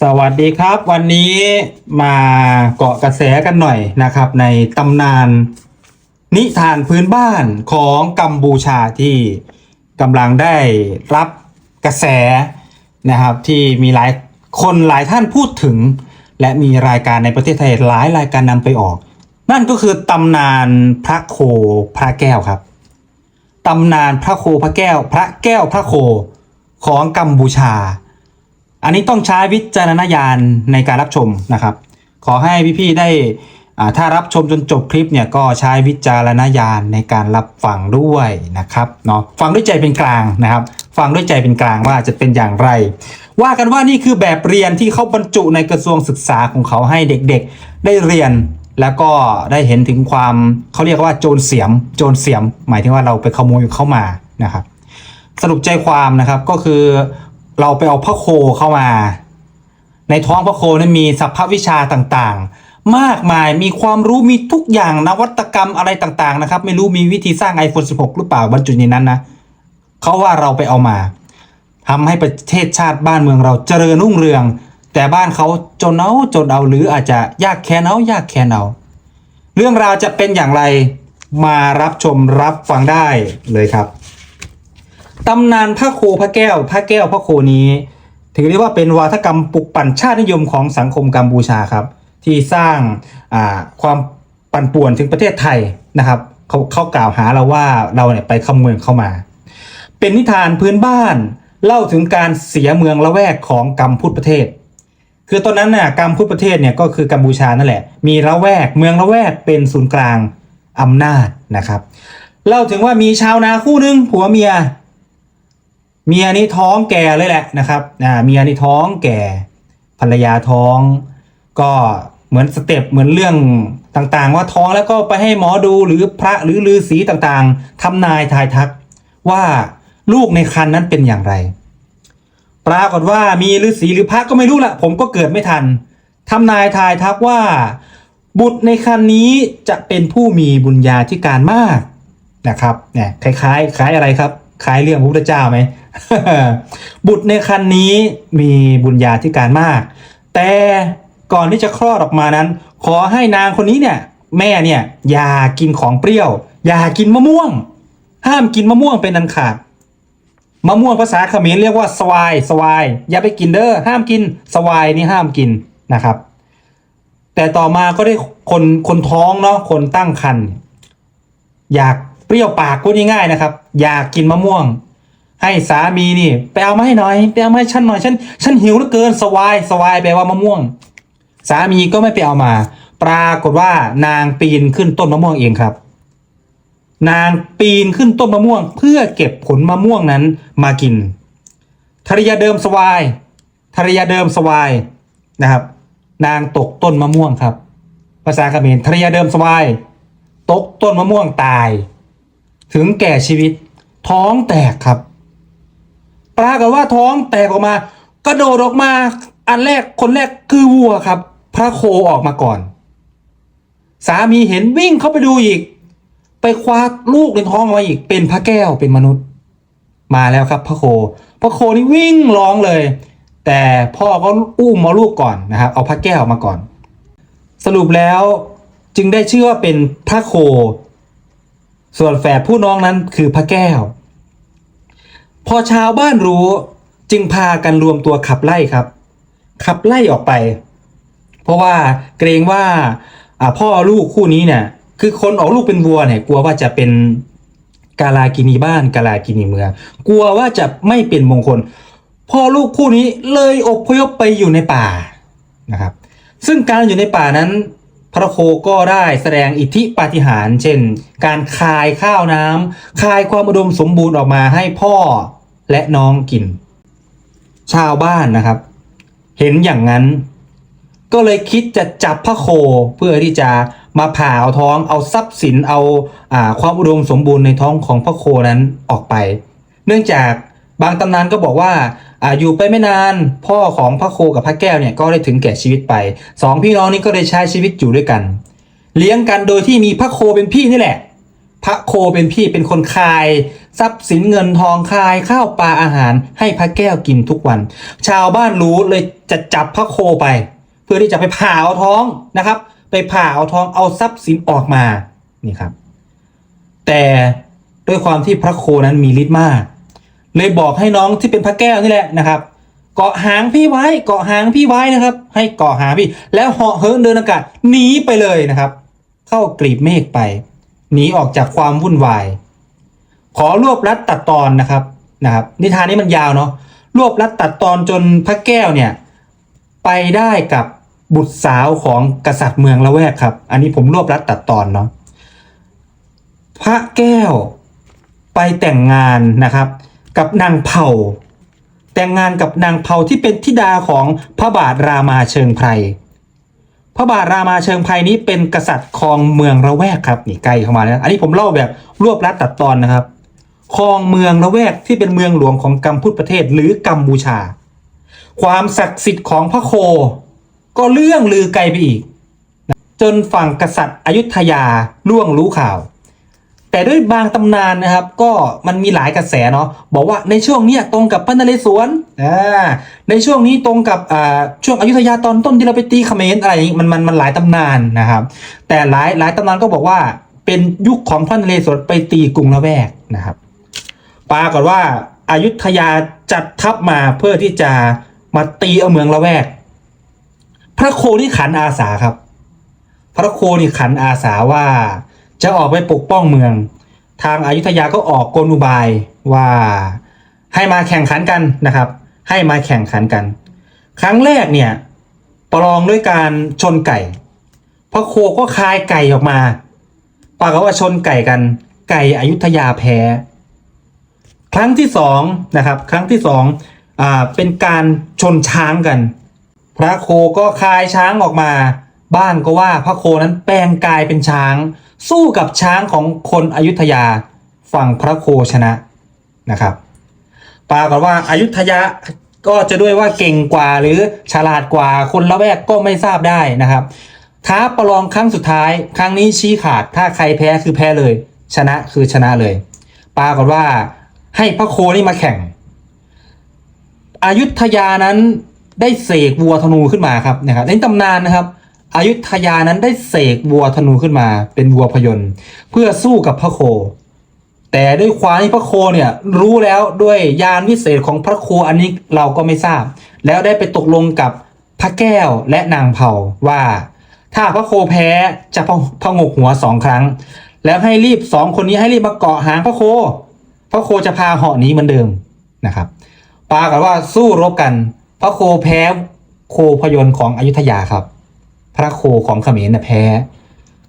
สวัสดีครับ วันนี้มาเกาะกระแสกันหน่อยนะครับ ในตำนาน นิทานพื้นบ้านของกัมพูชาที่กำลังได้รับกระแสนะครับที่มีหลายคนหลายท่านพูดถึง และมีรายการในประเทศไทยหลายรายการนำไปออก นั่นก็คือตำนานพระโคพระแก้วครับตำนานพระโคพระแก้ว พระแก้วพระโคของกัมพูชา อันนี้ต้องใช้วิจารณญาณในการรับชมนะครับ ขอให้พี่ๆได้ถ้ารับชมจนจบคลิปเนี่ยก็ใช้วิจารณญาณในการรับฟังด้วยนะครับเนาะฟังด้วยใจเป็นกลางนะครับ ฟังด้วยใจเป็นกลางว่าจะเป็นอย่างไร ว่ากันว่านี่คือแบบเรียนที่เขาบรรจุในกระทรวงศึกษาของเขาให้เด็กๆ ได้เรียนแล้วก็ได้เห็นถึงความเขาเรียกว่าโจรเสียม โจรเสียม หมายถึงว่าเราไปขโมยเข้ามานะครับ สรุปใจความนะครับก็คือ เราไปเอาพระโคเข้ามา ในท้องพระโคนั้นมีสัพพวิชาต่างๆ มากมายมีความรู้มีทุกอย่างนวัตกรรมอะไรต่างๆนะครับ ไม่รู้มีวิธีสร้าง iPhone 16 หรือเปล่าบรรจุในนั้นนะเขาว่าเราไปเอามาทำให้ประเทศชาติบ้านเมืองเราเจริญรุ่งเรือง แต่บ้านเขาจนเอาจนเอาหรืออาจจะยากแค้นเอายากแค้นเอาเรื่องราวจะเป็นอย่างไรมารับชมรับฟังได้เลยครับ ตำนานพระโคพระแก้ว พระแก้วพระโคนี้ ถือได้ว่าเป็นวาทกรรมปลุกปั่นชาตินิยมของสังคมกัมพูชาครับ ที่สร้างความปั่นป่วนถึงประเทศไทยนะครับเขาเขากล่าวหาเราว่าเราเนี่ยไปขโมยเข้ามา เป็นนิทานพื้นบ้านเล่าถึงการเสียเมืองละแวกของกัมพูชประเทศ คือตอนนั้นน่ะกัมพูชประเทศเนี่ยก็คือกัมพูชานั่นแหละ มีละแวกเมืองละแวกเป็นศูนย์กลางอำนาจนะครับ เล่าถึงว่ามีชาวนาคู่หนึ่งผัวเมีย เมียนี่ท้องแก่เลยแหละนะครับอ่าเมียนี่ท้องแก่ภรรยาท้อง ก็เหมือนสเต็ปเหมือนเรื่องต่างๆ ว่าท้องแล้วก็ไปให้หมอดูหรือพระหรือฤาษีต่างๆทำนายทายทักว่าลูกในครรภ์นั้นเป็นอย่างไร ปรากฏว่ามีฤาษีหรือพระก็ไม่รู้ละผมก็เกิดไม่ทันทำนายทายทักว่า บุตรในครรภ์นี้จะเป็นผู้มีบุญญาธิการมากนะครับเนี่ยคล้ายๆคล้ายอะไรครับ คล้ายเรื่องพระพุทธเจ้าไหม บุตรในครรภ์นี้มีบุญญาธิการมาก แต่ก่อนที่จะคลอดออกมานั้น ขอให้นางคนนี้เนี่ย แม่เนี่ยอย่ากินของเปรี้ยว อย่ากินมะม่วง ห้ามกินมะม่วงเป็นอันขาดมะม่วงภาษาเขมรเรียกว่าสวายสวายอย่าไปกินเด้อห้ามกินสวายนี่ห้ามกินนะครับ แต่ต่อมาก็ได้คนคนท้องเนาะคนตั้งครรภ์อยาก ปรี้ยวปากพูดง่ายๆนะครับ อยากกินมะม่วง ให้สามีนี่ไปเอามาให้หน่อยไปเอามาให้ฉันหน่อยฉันฉันหิวเหลือเกินสวายสวายแปลว่ามะม่วง สามีก็ไม่ไปเอามา ปรากฏว่านางปีนขึ้นต้นมะม่วงเองครับ นางปีนขึ้นต้นมะม่วง เพื่อเก็บผลมะม่วงนั้นมากินภรรยาเดิมสวายภรรยาเดิมสวายนะครับ นางตกต้นมะม่วงครับ ภาษาเขมรภรรยาเดิมสวาย ตกต้นมะม่วงตาย ถึงแก่ชีวิต ท้องแตกครับ ปรากฏว่าท้องแตกออกมา กระโดดออกมา อันแรกคนแรกคือวัวครับ พระโคออกมาก่อน สามีเห็นวิ่งเข้าไปดูอีก ไปคว้าลูกในท้องมาอีก เป็นพระแก้วเป็นมนุษย์ มาแล้วครับ พระโค พระโคนี่วิ่งร้องเลย แต่พ่อก็อุ้มมาลูกก่อนนะครับ เอาพระแก้วมาก่อน สรุปแล้วจึงได้ชื่อว่าเป็นพระโค ส่วนแฝดผู้น้องนั้นคือพระแก้ว พอชาวบ้านรู้จึงพากันรวมตัวขับไล่ครับ ขับไล่ออกไป เพราะว่าเกรงว่าพ่อลูกคู่นี้เนี่ยคือคนออกลูกเป็นวัวเนี่ยกลัวว่าจะเป็นกาลากินีบ้านกาลากินีเมืองกลัวว่าจะไม่เป็นมงคล พ่อลูกคู่นี้เลยอพยพไปอยู่ในป่านะครับ ซึ่งการอยู่ในป่านั้น พระโคก็ได้แสดงอิทธิปาฏิหาริย์เช่น การคายข้าวน้ำคายความอุดมสมบูรณ์ออกมาให้พ่อและน้องกิน ชาวบ้านนะครับ เห็นอย่างนั้น ก็เลยคิดจะจับพระโคเพื่อที่จะมาผ่าเอาท้องเอาทรัพย์สินเอาอาความอุดมสมบูรณ์ในท้องของพระโคนั้นออกไป เนื่องจากบางตำนานก็บอกว่า ออยู่ไปไม่นานพ่อของพระโคกับพระแก้วเนี่ยก็ได้ถึงแก่ชีวิตไปสองพี่น้องนี้ก็ได้ใช้ชีวิตอยู่ด้วยกัน เลี้ยงกันโดยที่มีพระโคเป็นพี่นี่แหละ พระโคเป็นพี่เป็นคนคาย ทรัพย์สินเงินทองคายข้าวปลาอาหารให้พระแก้วกินทุกวัน ชาวบ้านรู้เลยจะจับพระโคไป เพื่อที่จะไปผ่าเอาท้องนะครับ ไปผ่าเอาท้องเอาทรัพย์สินออกมานี่ครับ แต่ด้วยความที่พระโคนั้นมีฤทธิ์มาก เลยบอกให้น้องที่เป็นพระแก้วนี่แหละนะครับ เกาะหางพี่ไว้เกาะหางพี่ไว้นะครับ ให้เกาะหางพี่ แล้วเหาะเหินเดินอากาศหนีไปเลยนะครับ เข้ากลีบเมฆไปหนีออกจากความวุ่นวาย ขอรวบรัดตัดตอนนะครับนะครับ นิทานนี้มันยาวเนาะรวบรัดตัดตอนจนพระแก้วเนี่ยไปได้กับบุตรสาวของกษัตริย์เมืองละแวกครับ อันนี้ผมรวบรัดตัดตอนเนาะพระแก้วไปแต่งงานนะครับ กับนางเผาแต่งงานกับนางเผาที่เป็นธิดาของพระบาทรามาเชิงไพรพระบาทรามาเชิงไพรนี้เป็นกษัตริย์ครองเมืองระแวกครับนี่ใกลเข้ามาแล้วอันนี้ผมเล่าแบบรวบรัดตัดตอนนะครับครองเมืองระแวกที่เป็นเมืองหลวงของกัมพูชประเทศหรือกัมพูชา ความศักดิ์สิทธิ์ของพระโค ก็เรื่องลือไกลไปอีก จนฝั่งกษัตริย์อยุธยาล่วงรู้ข่าว แต่ด้วยบางตำนานนะครับ ก็มันมีหลายกระแสเนาะบอกว่าในช่วงนี้ตรงกับพระนเรศวรอ่าในช่วงนี้ตรงกับอ่าช่วงอยุธยาตอนต้นที่เราไปตีเขมรอะไรอย่างงี้มันมันมันหลายตำนานนะครับ แต่หลายหลายตำนานก็บอกว่าเป็นยุคของพระนเรศวรไปตีกรุงละแวกนะครับปรากฏว่าอายุทยาจัดทัพมาเพื่อที่จะมาตีเอาเมืองละแวก พระโคนี่ขันอาสาครับ พระโคนี่ขันอาสาว่า จะออกไปปกป้องเมือง ทางอายุทยาก็ออกกลอุบายว่าให้มาแข่งขันกันนะครับ ให้มาแข่งขันกัน ครั้งแรกเนี่ยประลองด้วยการชนไก่พระโคก็คายไก่ออกมาปรากฏว่าชนไก่กัน ไก่อยุธยาแพ้ ครั้งที่สองนะครับ ครั้งที่สองอ่าเป็นการชนช้างกัน พระโคก็คายช้างออกมา บ้างก็ว่าพระโคนั้นแปลงกายเป็นช้าง สู้กับช้างของคนอยุธยาฝั่งพระโคชนะนะครับปรากฏว่าอายุทยาก็จะด้วยว่าเก่งกว่าหรือฉลาดกว่าคนละแวกก็ไม่ทราบได้นะครับท้าประลองครั้งสุดท้าย ครั้งนี้ชี้ขาดถ้าใครแพ้คือแพ้เลย ชนะคือชนะเลยปรากฏว่าให้พระโคนี่มาแข่ง อายุทยานั้นได้เสกวัวธนูขึ้นมาครับนะครับในตำนานนะครับ อายุทยานั้นได้เสกวัวธนูขึ้นมา เป็นวัวพยนต์เพื่อสู้กับพระโค แต่ด้วยความที่พระโคเนี่ยรู้แล้วด้วยยานวิเศษของพระโคอันนี้เราก็ไม่ทราบ แล้วได้ไปตกลงกับพระแก้วและนางเผาว่า ถ้าพระโคแพ้จะพงกหัวสองครั้ง แล้วให้รีบสองคนนี้ให้รีบมาเกาะหางพระโค พระโคจะพาเหาะนี้เหมือนเดิมนะครับปรากฏว่าสู้รบกัน พระโคแพ้โคพยนต์ของอยุธยาครับ พระโคของเขมรน่ะแพ้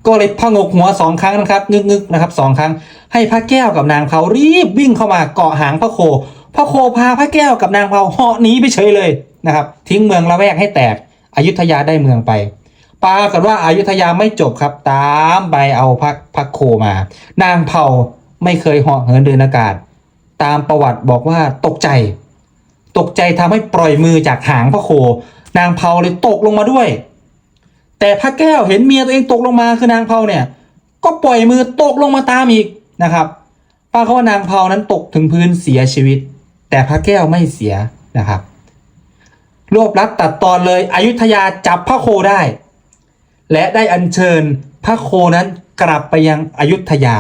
ก็เลยพงกหัวสองครั้งนะครับงึกงึกๆนะครับสองครั้ง ให้พระแก้วกับนางเผารีบวิ่งเข้ามาเกาะหางพระโค พระโคพาพระแก้วกับนางเผาเหาะหนีไปเฉยเลยนะครับ ทิ้งเมืองละแวกให้แตกอยุธยาได้เมืองไปปรากฏว่าอายุทยาไม่จบครับตามไปเอาพระพระโคมา นางเผาไม่เคยเหาะเหินเดินอากาศ ตามประวัติบอกว่าตกใจ ตกใจทำให้ปล่อยมือจากหางพระโคนางเผาเลยตกลงมาด้วย แต่พระแก้วเห็นเมียตัวเองตกลงมาคือนางเผาเนี่ย ก็ปล่อยมือตกลงมาตามอีกนะครับป้าเขาว่านางเผานั้นตกถึงพื้นเสียชีวิต แต่พระแก้วไม่เสียนะครับ รวบรัดตัดตอนเลยอยุธยาจับพระโคได้ และได้อัญเชิญพระโคนั้นกลับไปยังอยุธยา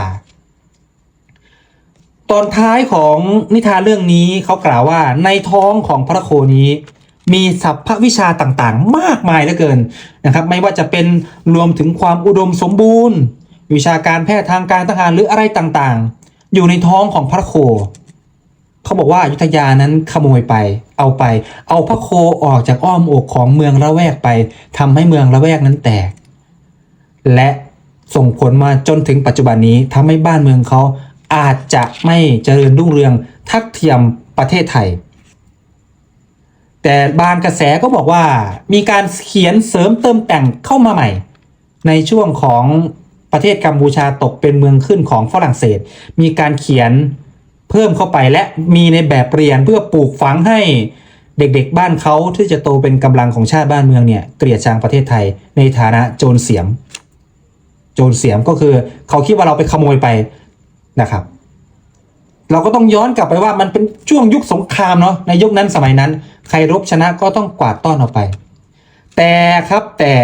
ตอนท้ายของนิทานเรื่องนี้เขากล่าวว่าในท้องของพระโคนี้ มีสรรพวิชาต่างๆ มากมายเหลือเกินนะครับ ไม่ว่าจะเป็นรวมถึงความอุดมสมบูรณ์ วิชาการแพทย์ทางการทหารหรืออะไรต่างๆ อยู่ในท้องของพระโค เขาบอกว่าอยุธยานั้นขโมยไป เอาไป เอาพระโคออกจากอ้อมอกของเมืองละแวกไปทำให้เมืองละแวกนั้นแตก และส่งผลมาจนถึงปัจจุบันนี้ทำให้บ้านเมืองเขาอาจจะไม่เจริญรุ่งเรืองทักเทียมประเทศไทย แต่บางกระแสก็บอกว่ามีการเขียนเสริมเติมแต่งเข้ามาใหม่ ในช่วงของประเทศกัมพูชาตกเป็นเมืองขึ้นของฝรั่งเศส มีการเขียนเพิ่มเข้าไปและมีในแบบเรียนเพื่อปลูกฝังให้เด็กๆบ้านเขาที่จะโตเป็นกำลังของชาติบ้านเมืองเนี่ยเกลียดชังประเทศไทยในฐานะโจรเสียม โจรเสียมก็คือเขาคิดว่าเราไปขโมยไปนะครับ เราก็ต้องย้อนกลับไปว่ามันเป็นช่วงยุคสงครามเนาะในยุคนั้นสมัยนั้น ใครรบชนะก็ต้องกวาดต้อนออกไป แต่ครับแต่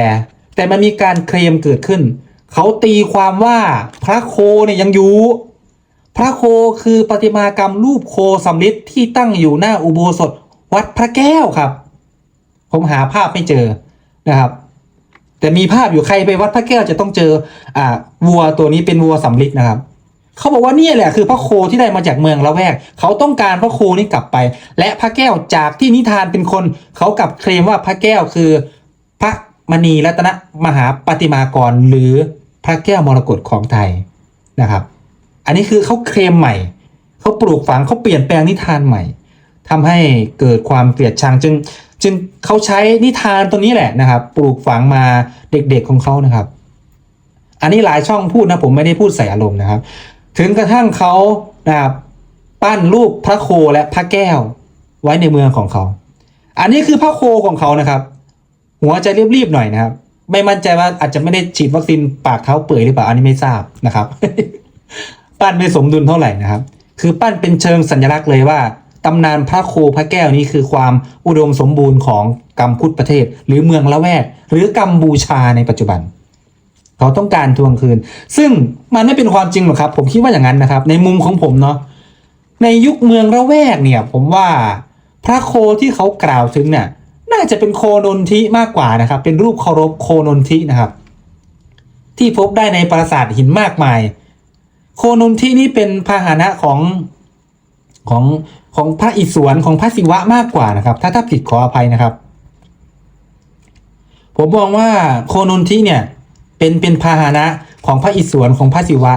แต่มันมีการเคลมเกิดขึ้น เขาตีความว่าพระโคเนี่ยยังอยู่ พระโคคือประติมากรรมรูปโคสำริดที่ตั้งอยู่หน้าอุโบสถวัดพระแก้วครับ ผมหาภาพไม่เจอนะครับ แต่มีภาพอยู่ใครไปวัดพระแก้วจะต้องเจออ่าวัวตัวนี้เป็นวัวสำริดนะครับ เขาบอกว่านี่แหละคือพระโคที่ได้มาจากเมืองละแวก เขาต้องการพระโคนี้กลับไป และพระแก้วจากที่นิทานเป็นคน เขากลับเคลมว่าพระแก้วคือพระมณีรัตนมหาปฏิมากรหรือพระแก้วมรกตของไทยนะครับ อันนี้คือเขาเคลมใหม่ เขาปลูกฝังเขาเปลี่ยนแปลงนิทานใหม่ทำให้เกิดความเกลียดชังจึงจึงเขาใช้นิทานตัวนี้แหละนะครับ ปลูกฝังมาเด็กๆของเขานะครับ อันนี้หลายช่องพูดนะผมไม่ได้พูดใส่อารมณ์นะครับ ถึงกระทั่งเขานะครับปั้นรูปพระโคและพระแก้วไว้ในเมืองของเขา อันนี้คือพระโคของเขานะครับ หัวจะรีบๆหน่อยนะครับ ไม่มั่นใจว่าอาจจะไม่ได้ฉีดวัคซีนปากเท้าเปื่อยหรือเปล่าอันนี้ไม่ทราบนะครับ ปั้นไม่สมดุลเท่าไหร่นะครับ คือปั้นเป็นเชิงสัญลักษณ์เลยว่าตำนานพระโคพระแก้วนี้คือความอุดมสมบูรณ์ของกัมพูชประเทศ หรือเมืองละแวกหรือกัมบูชาในปัจจุบัน เขาต้องการทวงคืน ซึ่งมันไม่เป็นความจริงหรอกครับ ผมคิดว่าอย่างนั้นนะครับ ในมุมของผมเนาะในยุคเมืองระแวกเนี่ย ผมว่าพระโคที่เขากล่าวถึงเนี่ยน่าจะเป็นโคนนทิมากกว่านะครับ เป็นรูปเคารพโคนนทินะครับ ที่พบได้ในปราสาทหินมากมาย โคนนทินี่เป็นพาหนะของของของพระอิศวรของพระศิวะมากกว่านะครับ ถ้าถ้าผิดขออภัยนะครับ ผมมองว่าโคนนทิเนี่ย เป็นเป็นพาหนะของพระอิศวรของพระศิวะ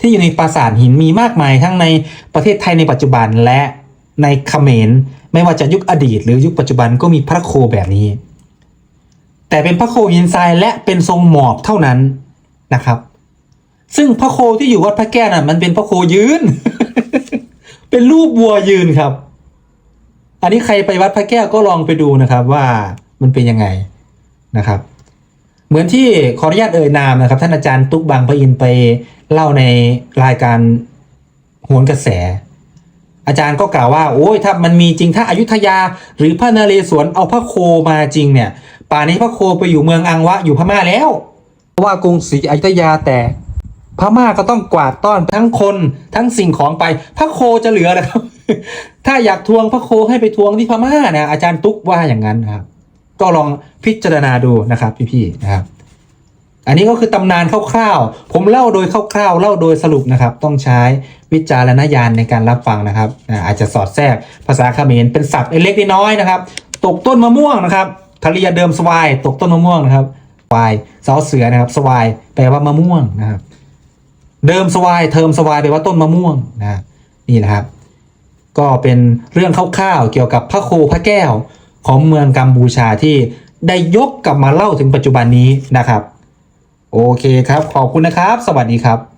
ที่อยู่ในปราสาทหินมีมากมายทั้งในประเทศไทยในปัจจุบันและในเขมรไม่ว่าจะยุคอดีต หรือยุคปัจจุบันก็มีพระโคแบบนี้ แต่เป็นพระโคหินทรายและเป็นทรงหมอบเท่านั้นนะครับ ซึ่งพระโคที่อยู่วัดพระแก้วน่ะมันเป็นพระโคยืน เป็นรูปวัวยืนครับ อันนี้ใครไปวัดพระแก้วก็ลองไปดูนะครับว่ามันเป็นยังไงนะครับ เหมือนที่ขออนุญาตเอ่ยนามนะครับ ท่านอาจารย์ตุ๊กบางพระอินไปเล่าในรายการโหนกระแส อาจารย์ก็กล่าวว่า โอ้ยถ้ามันมีจริงถ้าอายุทยา หรือพระนเรศวรเอาพระโคมาจริงเนี่ย ป่านนี้พระโคไปอยู่เมืองอังวะอยู่พม่าแล้วเพราะว่ากรุงศรีอยุธยาแตกพม่าก็ต้องกวาดต้อนทั้งคนทั้งสิ่งของไป พระโคจะเหลือนะครับ ถ้าอยากทวงพระโคให้ไปทวงที่พม่านะอาจารย์ตุ๊กว่าอย่างนั้นนะครับ ก็ลองพิจารณาดูนะครับพี่ๆนะครับ อันนี้ก็คือตำนานคร่าวๆ ผมเล่าโดยคร่าวๆ เล่าโดยสรุปนะครับ ต้องใช้วิจารณญาณในการรับฟังนะครับ อาจจะสอดแทรกภาษาเขมรเป็นศัพท์เล็กน้อยนะครับ ตกต้นมะม่วงนะครับทะเลเดิมสวาย ตกต้นมะม่วงนะครับสวายเสอเสือนะครับสวายแปลว่ามะม่วงนะครับ เดิมสวายเทอมสวายแปลว่าต้นมะม่วงนะนี่นะครับ ก็เป็นเรื่องคร่าวๆเกี่ยวกับพระโคพระแก้ว ของเมืองกัมพูชาที่ได้ยกกลับมาเล่าถึงปัจจุบันนี้นะครับ โอเคครับ ขอบคุณนะครับ สวัสดีครับ